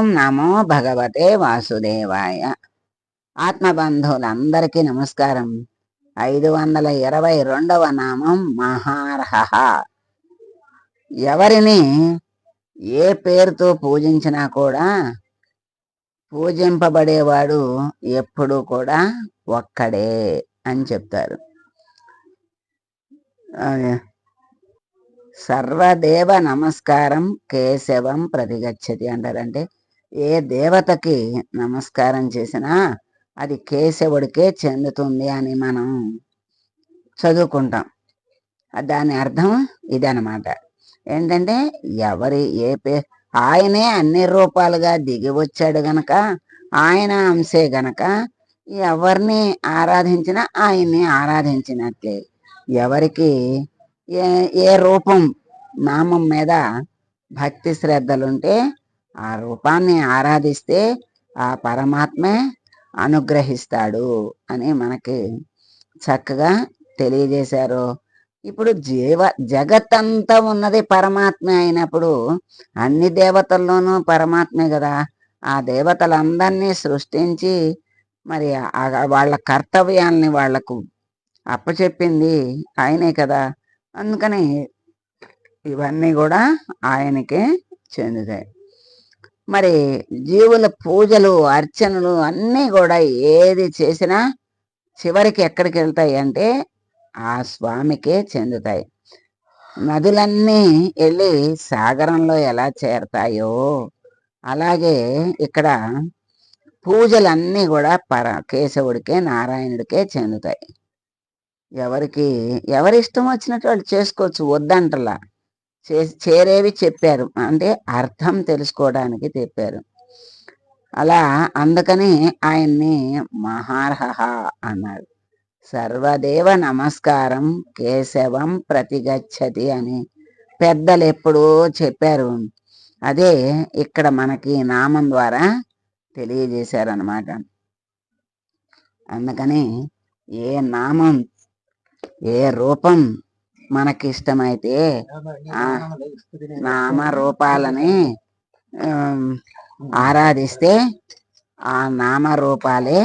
ఓం నమో భగవతే వాసుదేవాయ. ఆత్మబంధువులందరికీ నమస్కారం. ఐదు వందల ఇరవై రెండవ నామం మహార్హ ఎవరిని ఏ పేరుతో పూజించినా కూడా పూజింపబడేవాడు ఎప్పుడు కూడా ఒక్కడే అని చెప్తారు. సర్వదేవ నమస్కారం కేశవం ప్రతిగచ్చతి అంటారంటే ఏ దేవతకి నమస్కారం చేసినా అది కేశవుడికే చెందుతుంది అని మనం చదువుకుంటాం. దాని అర్థం ఇదనమాట ఏంటంటే ఎవరి ఏ పే ఆయనే అన్ని రూపాలుగా దిగి వచ్చాడు గనక ఆయన అంశే గనక ఎవరిని ఆరాధించినా ఆయన్ని ఆరాధించినట్లే. ఎవరికి ఏ ఏ రూపం నామం మీద భక్తి శ్రద్ధలుంటే ఆ రూపాన్ని ఆరాధిస్తే ఆ పరమాత్మే అనుగ్రహిస్తాడు అని మనకి చక్కగా తెలియజేశారు. ఇప్పుడు జీవ జగత్తంతా ఉన్నది పరమాత్మే అయినప్పుడు అన్ని దేవతల్లోనూ పరమాత్మే కదా. ఆ దేవతలందరినీ సృష్టించి మరి వాళ్ళ కర్తవ్యాల్ని వాళ్ళకు అప్పచెప్పింది ఆయనే కదా. అందుకని ఇవన్నీ కూడా ఆయనకే చెందుతాయి. మరి జీవుల పూజలు అర్చనలు అన్నీ కూడా ఏది చేసినా చివరికి ఎక్కడికి వెళ్తాయి అంటే ఆ స్వామికే చెందుతాయి. నదులన్నీ వెళ్ళి సాగరంలో ఎలా చేరతాయో అలాగే ఇక్కడ పూజలన్నీ కూడా పర కేశవుడికే నారాయణుడికే చెందుతాయి. ఎవరికి ఎవరి ఇష్టం వచ్చినట్టు వాళ్ళు చేసుకోవచ్చు వద్దంటలా. చేరేవి చెప్పారు. అంటే అర్థం తెలుసుకోవడానికి చెప్పారు. అలా అందుకని ఆయన్ని మహార్హ అన్నాడు. సర్వదేవ నమస్కారం కేశవం ప్రతిగచ్చతి అని పెద్దలు ఎప్పుడూ చెప్పారు. అదే ఇక్కడ మనకి నామం ద్వారా తెలియజేశారనమాట అందుకని ఏ నామం ఏ రూపం మనకి ఇష్టమైతే ఆ నామ రూపాలని ఆరాధిస్తే ఆ నామ రూపాలే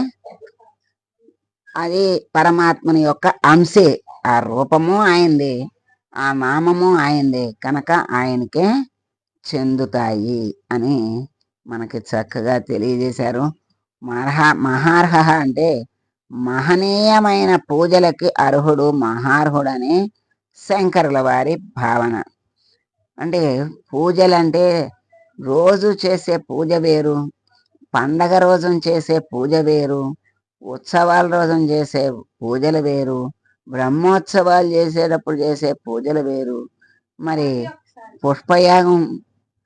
అది పరమాత్మని యొక్క అంశే. ఆ రూపము అయింది ఆ నామము అయింది కనుక ఆయనకే చెందుతాయి అని మనకి చక్కగా తెలియజేశారు. మహా మహార్హ అంటే మహనీయమైన పూజలకి అర్హుడు మహార్హుడని శంకరుల వారి భావన. అంటే పూజలంటే రోజు చేసే పూజ వేరు పండగ రోజున చేసే పూజ వేరు ఉత్సవాల రోజున చేసే పూజలు వేరు బ్రహ్మోత్సవాలు చేసేటప్పుడు చేసే పూజలు వేరు మరి పుష్పయాగం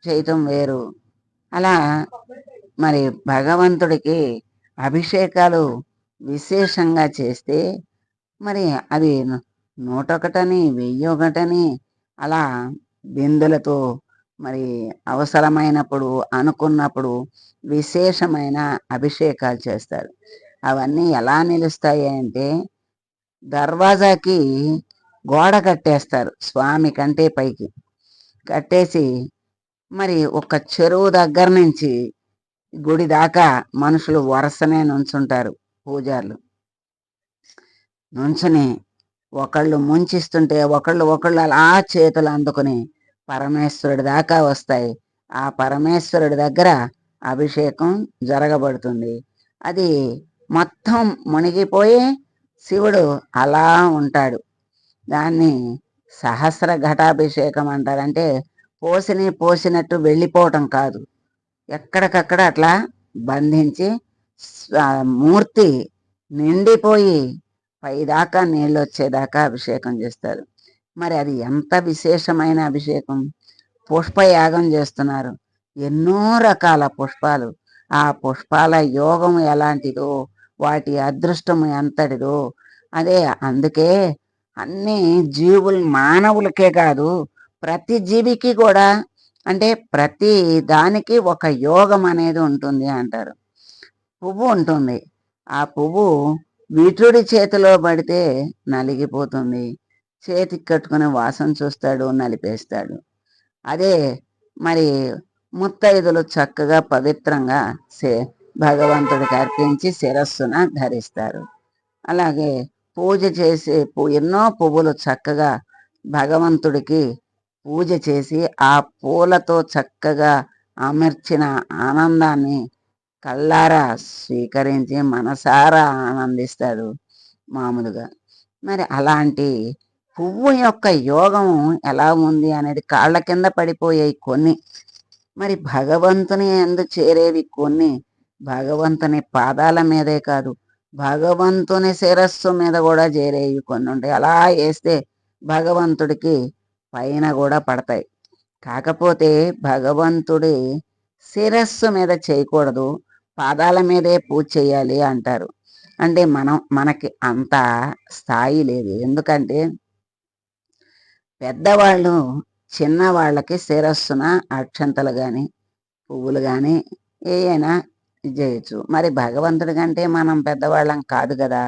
చేయటం వేరు. అలా మరి భగవంతుడికి అభిషేకాలు విశేషంగా చేస్తే మరి అది నూటొకటని వెయ్యి ఒకటని అలా బిందులతో మరి అవసరమైనప్పుడు అనుకున్నప్పుడు విశేషమైన అభిషేకాలు చేస్తారు. అవన్నీ ఎలా నిలుస్తాయి అంటే దర్వాజాకి గోడ కట్టేస్తారు స్వామి కంటే పైకి. కట్టేసి మరి ఒక చెరువు దగ్గర నుంచి గుడి దాకా మనుషులు వరుసనే నుంచుంటారు పూజార్లు. నుంచుని ఒకళ్ళు ముంచిస్తుంటే ఒకళ్ళు ఒకళ్ళు అలా చేతులు అందుకుని పరమేశ్వరుడి దాకా వస్తాయి. ఆ పరమేశ్వరుడి దగ్గర అభిషేకం జరగబడుతుంది. అది మొత్తం మునిగిపోయి శివుడు అలా ఉంటాడు. దాన్ని సహస్ర ఘటాభిషేకం అంటారంటే పోసిని పోసినట్టు వెళ్ళిపోవటం కాదు. ఎక్కడికక్కడ అట్లా బంధించి మూర్తి నిండిపోయి పైదాకా నీళ్ళు వచ్చేదాకా అభిషేకం చేస్తారు. మరి అది ఎంత విశేషమైన అభిషేకం? పుష్పయాగం చేస్తున్నారు. ఎన్నో రకాల పుష్పాలు. ఆ పుష్పాల యోగం ఎలాంటిదో వాటి అదృష్టం ఎంతటిదో. అదే అందుకే అన్ని జీవులు మానవులకే కాదు ప్రతి జీవికి కూడా అంటే ప్రతి దానికి ఒక యోగం అనేది ఉంటుంది అంటారు. పువ్వు ఉంటుంది. ఆ పువ్వు విటుడి చేతిలో పడితే నలిగిపోతుంది. చేతికి కట్టుకుని వాసన చూస్తాడు నలిపేస్తాడు. అదే మరి ముత్తైదులు చక్కగా పవిత్రంగా సే భగవంతుడికి అర్పించి శిరస్సున ధరిస్తారు. అలాగే పూజ చేసి ఎన్నో పువ్వులు చక్కగా భగవంతుడికి పూజ చేసి ఆ పూలతో చక్కగా అమర్చిన ఆనందాన్ని కళ్ళారా స్వీకరించి మనసారా ఆనందిస్తాడు మామూలుగా. మరి అలాంటి పువ్వు యొక్క యోగం ఎలా ఉంది అనేది కాళ్ళ కింద పడిపోయాయి కొన్ని. మరి భగవంతుని ఎందు చేరేవి కొన్ని. భగవంతుని పాదాల మీదే కాదు భగవంతుని శిరస్సు మీద కూడా చేరేవి కొన్ని ఉంటాయి. అలా వేస్తే భగవంతుడికి పైన కూడా పడతాయి. కాకపోతే భగవంతుడి శిరస్సు మీద చేయకూడదు. పాదాల మీదే పూజ చేయాలి అంటారు. అంటే మనం మనకి అంత స్థాయి లేదు. ఎందుకంటే పెద్దవాళ్ళు చిన్నవాళ్ళకి శిరస్సున అక్షంతలు కానీ పువ్వులు కానీ ఏమైనా చేయొచ్చు. మరి భగవంతుడి కంటే మనం పెద్దవాళ్ళం కాదు కదా.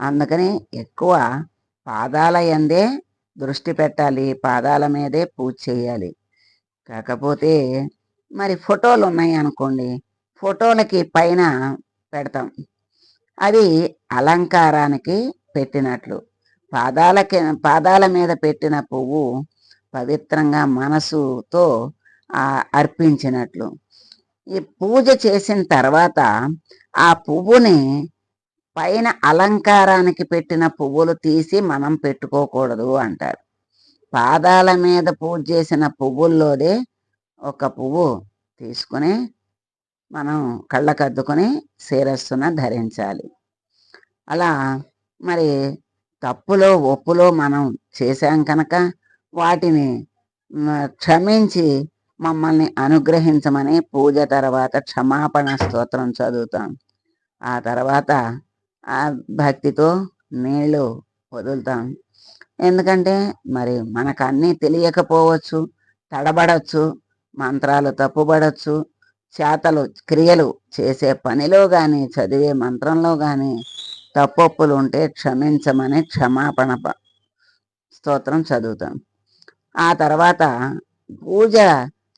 అందుకని ఎక్కువ పాదాల ఎందే దృష్టి పెట్టాలి. పాదాల మీదే పూజ చేయాలి. కాకపోతే మరి ఫోటోలు ఉన్నాయి అనుకోండి ఫోటోలకి పైన పెడతాం. అది అలంకారానికి పెట్టినట్లు. పాదాలకి పాదాల మీద పెట్టిన పువ్వు పవిత్రంగా మనసుతో అర్పించినట్లు. ఈ పూజ చేసిన తర్వాత ఆ పువ్వుని పైన అలంకారానికి పెట్టిన పువ్వులు తీసి మనం పెట్టుకోకూడదు అంటారు. పాదాల మీద పూజ చేసిన పువ్వుల్లోదే ఒక పువ్వు తీసుకుని మనం కళ్ళకద్దుకొని శిరస్సున ధరించాలి. అలా మరి తప్పులో ఒప్పులో మనం చేశాం కనుక వాటిని క్షమించి మమ్మల్ని అనుగ్రహించమని పూజ తర్వాత క్షమాపణ స్తోత్రం చదువుతాం. ఆ తర్వాత ఆ భక్తితో నీళ్ళు వదులుతాం. ఎందుకంటే మరి మనకు అన్నీ తెలియకపోవచ్చు తడబడచ్చు మంత్రాలు తప్పుబడచ్చు చేతలు క్రియలు చేసే పనిలో కానీ చదివే మంత్రంలో కానీ తప్పొప్పులు ఉంటే క్షమించమని క్షమాపణ స్తోత్రం చదువుతాం ఆ తర్వాత పూజ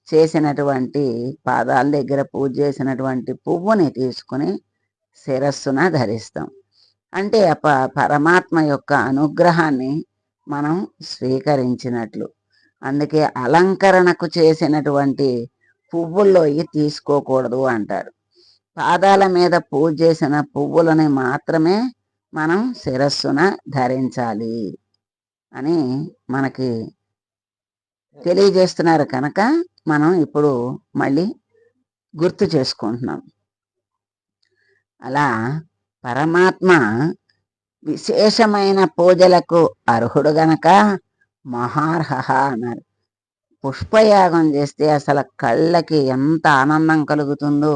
చేసినటువంటి పాదాల దగ్గర పూజ చేసినటువంటి పువ్వుని తీసుకుని శిరస్సున ధరిస్తాం. అంటే పరమాత్మ యొక్క అనుగ్రహాన్ని మనం స్వీకరించినట్లు. అందుకే అలంకరణకు చేసినటువంటి పువ్వుల్లో తీసుకోకూడదు అంటారు. పాదాల మీద పూజ చేసిన పువ్వులని మాత్రమే మనం శిరస్సున ధరించాలి అని మనకి తెలియజేస్తున్నారు కనుక మనం ఇప్పుడు మళ్ళీ గుర్తు చేసుకుంటున్నాం. అలా పరమాత్మ విశేషమైన పూజలకు అర్హుడు గనక మహార్హ అన్నారు. పుష్పయాగం చేస్తే అసలు కళ్ళకి ఎంత ఆనందం కలుగుతుందో.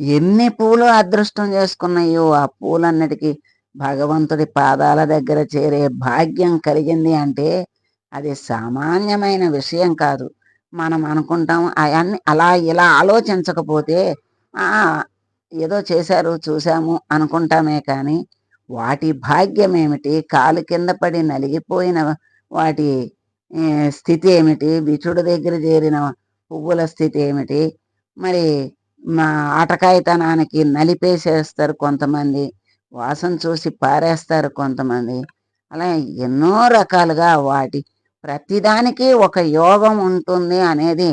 ఎన్ని పూలు అదృష్టం చేసుకున్నాయో ఆ పూలన్నిటికీ భగవంతుడి పాదాల దగ్గర చేరే భాగ్యం కలిగింది అంటే అది సామాన్యమైన విషయం కాదు. మనం అనుకుంటాం అవన్నీ అలా ఇలా ఆలోచించకపోతే ఏదో చేశారు చూసాము అనుకుంటామే కానీ వాటి భాగ్యం ఏమిటి కాలు కింద పడి నలిగిపోయిన వాటి స్థితి ఏమిటి? బిచుడు దగ్గర చేరిన పువ్వుల స్థితి ఏమిటి? మరి మా ఆటకాయితనానికి నలిపేసేస్తారు కొంతమంది వాసన చూసి పారేస్తారు కొంతమంది. అలా ఎన్నో రకాలుగా వాటి ప్రతిదానికి ఒక యోగం ఉంటుంది అనేది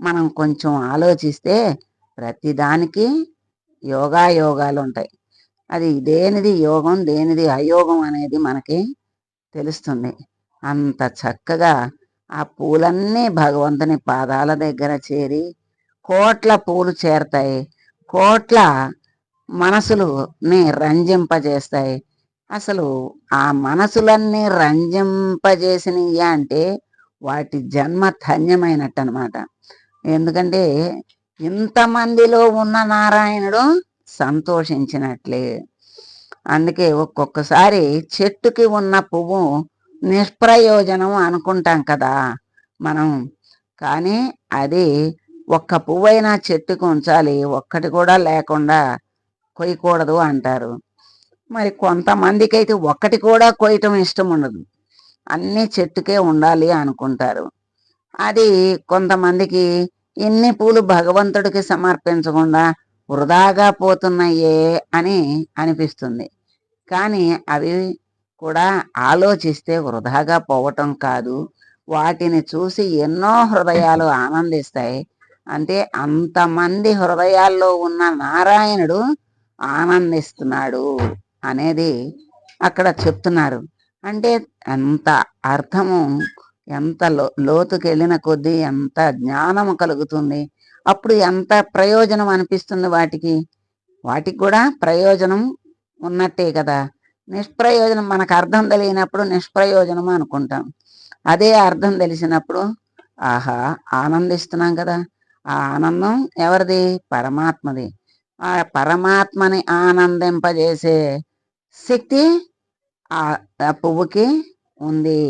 మనం కొంచెం ఆలోచిస్తే ప్రతిదానికి యోగా యోగాలు ఉంటాయి. అది దేనిది యోగం దేనిది అయోగం అనేది మనకి తెలుస్తుంది. అంత చక్కగా ఆ పూలన్నీ భగవంతుని పాదాల దగ్గర చేరి కోట్ల పూలు చేరతాయి. కోట్ల మనసులుని రంజింపజేస్తాయి. అసలు ఆ మనసులన్నీ రంజింపజేసినయ్యా అంటే వాటి జన్మ ధన్యమైనట్టు అనమాట ఎందుకంటే ఇంతమందిలో ఉన్న నారాయణుడు సంతోషించినట్లే. అందుకే ఒక్కొక్కసారి చెట్టుకి ఉన్న పువ్వు నిష్ప్రయోజనం అనుకుంటాం కదా మనం. కానీ అది ఒక్క పువ్వైనా చెట్టుకు ఉంచాలి ఒక్కటి కూడా లేకుండా కొయ్యకూడదు అంటారు. మరి కొంతమందికి అయితే ఒక్కటి కూడా కొయ్యటం ఇష్టం ఉండదు. అన్నీ చెట్టుకే ఉండాలి అనుకుంటారు. అది కొంతమందికి ఇన్ని పూలు భగవంతుడికి సమర్పించకుండా వృధాగా పోతున్నాయే అని అనిపిస్తుంది. కానీ అవి కూడా ఆలోచిస్తే వృధాగా పోవటం కాదు. వాటిని చూసి ఎన్నో హృదయాలు ఆనందిస్తాయి. అంటే అంతమంది హృదయాల్లో ఉన్న నారాయణుడు ఆనందిస్తున్నాడు అనేది అక్కడ చెప్తున్నారు. అంటే ఎంత అర్థము ఎంత లో కొద్దీ ఎంత జ్ఞానము కలుగుతుంది. అప్పుడు ఎంత ప్రయోజనం అనిపిస్తుంది వాటికి? వాటికి కూడా ప్రయోజనం ఉన్నట్టే కదా. నిష్ప్రయోజనం మనకు అర్థం తెలియనప్పుడు నిష్ప్రయోజనం అనుకుంటాం. అదే అర్థం తెలిసినప్పుడు ఆహా ఆనందిస్తున్నాం కదా. ఆ ఆనందం ఎవరిది? పరమాత్మది. ఆ పరమాత్మని ఆనందింపజేసే శక్తి ఆ పువ్వుకి ఉంది.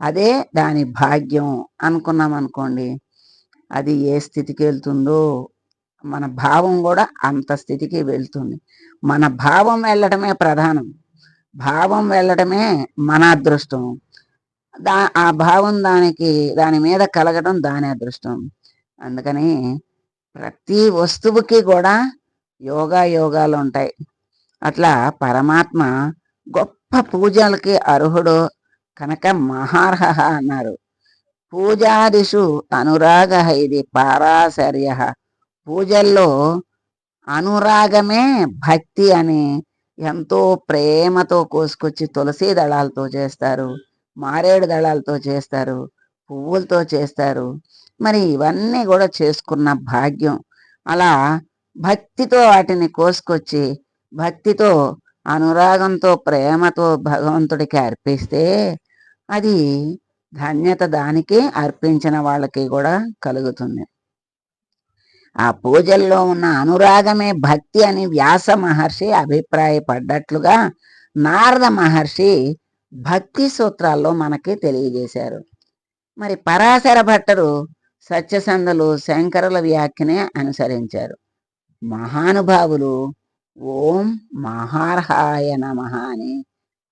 అదే దాని భాగ్యం అనుకున్నాం అనుకోండి. అది ఏ స్థితికి వెళ్తుందో మన భావం కూడా అంత స్థితికి వెళ్తుంది. మన భావం వెళ్ళటమే ప్రధానం. భావం వెళ్ళటమే మన అదృష్టం. దా ఆ భావం దానికి దాని మీద కలగడం దాని అదృష్టం. అందుకని ప్రతి వస్తువుకి కూడా యోగా యోగాలు ఉంటాయి. అట్లా పరమాత్మ గొప్ప పూజలకి అర్హుడు కనుక మహార్హ అన్నారు. పూజాదిషు అనురాగ ఇది పారాశర్య పూజల్లో అనురాగమే భక్తి అని ఎంతో ప్రేమతో కోసుకొచ్చి తులసి దళాలతో చేస్తారు మారేడు దళాలతో చేస్తారు పువ్వులతో చేస్తారు. మరి ఇవన్నీ కూడా చేసుకున్న భాగ్యం. అలా భక్తితో వాటిని కోసుకొచ్చి భక్తితో అనురాగంతో ప్రేమతో భగవంతుడికి అర్పిస్తే అది ధన్యత దానికి అర్పించిన వాళ్ళకి కూడా కలుగుతుంది. ఆ పూజల్లో ఉన్న అనురాగమే భక్తి అని వ్యాస మహర్షి అభిప్రాయపడ్డట్లుగా నారద మహర్షి భక్తి సూత్రాల్లో మనకి తెలియజేశారు. మరి పరాశర భట్టరు సత్యసందలు శంకరుల వ్యాఖ్యనే అనుసరించారు. మహానుభావులు ఓం మహార్హాయ నమ అని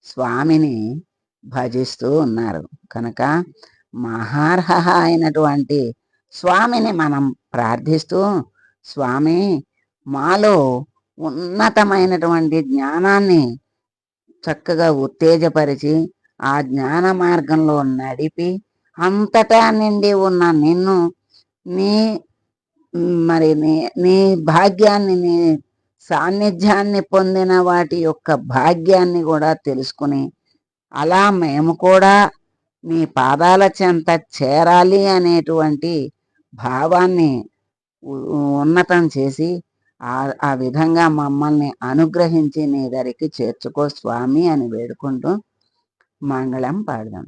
స్వామిని భజిస్తూ ఉన్నారు. కనుక మహార్హ అయినటువంటి స్వామిని మనం ప్రార్థిస్తూ స్వామి మాలో ఉన్నతమైనటువంటి జ్ఞానాన్ని చక్కగా ఉత్తేజపరిచి ఆ జ్ఞాన మార్గంలో నడిపి అంతటా నిండి ఉన్న నిన్ను నీ మరి నీ నీ భాగ్యాన్ని నీ సాన్నిధ్యాన్ని పొందిన వాటి యొక్క భాగ్యాన్ని కూడా తెలుసుకుని అలా మేము కూడా మీ పాదాల చెంత చేరాలి అనేటువంటి భావాన్ని ఉన్నతం చేసి ఆ ఆ విధంగా మమ్మల్ని అనుగ్రహించి నీ దరికి చేర్చుకో స్వామి అని వేడుకుంటూ మంగళం పాడదాం.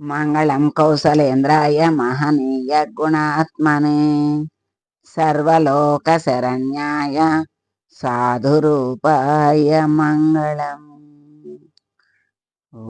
మంగళం కౌశలేంద్రాయ మహనీయ గుణాత్మనే సర్వలోక శరణ్యాయ సాధురూపాయ మంగళం. ఓ.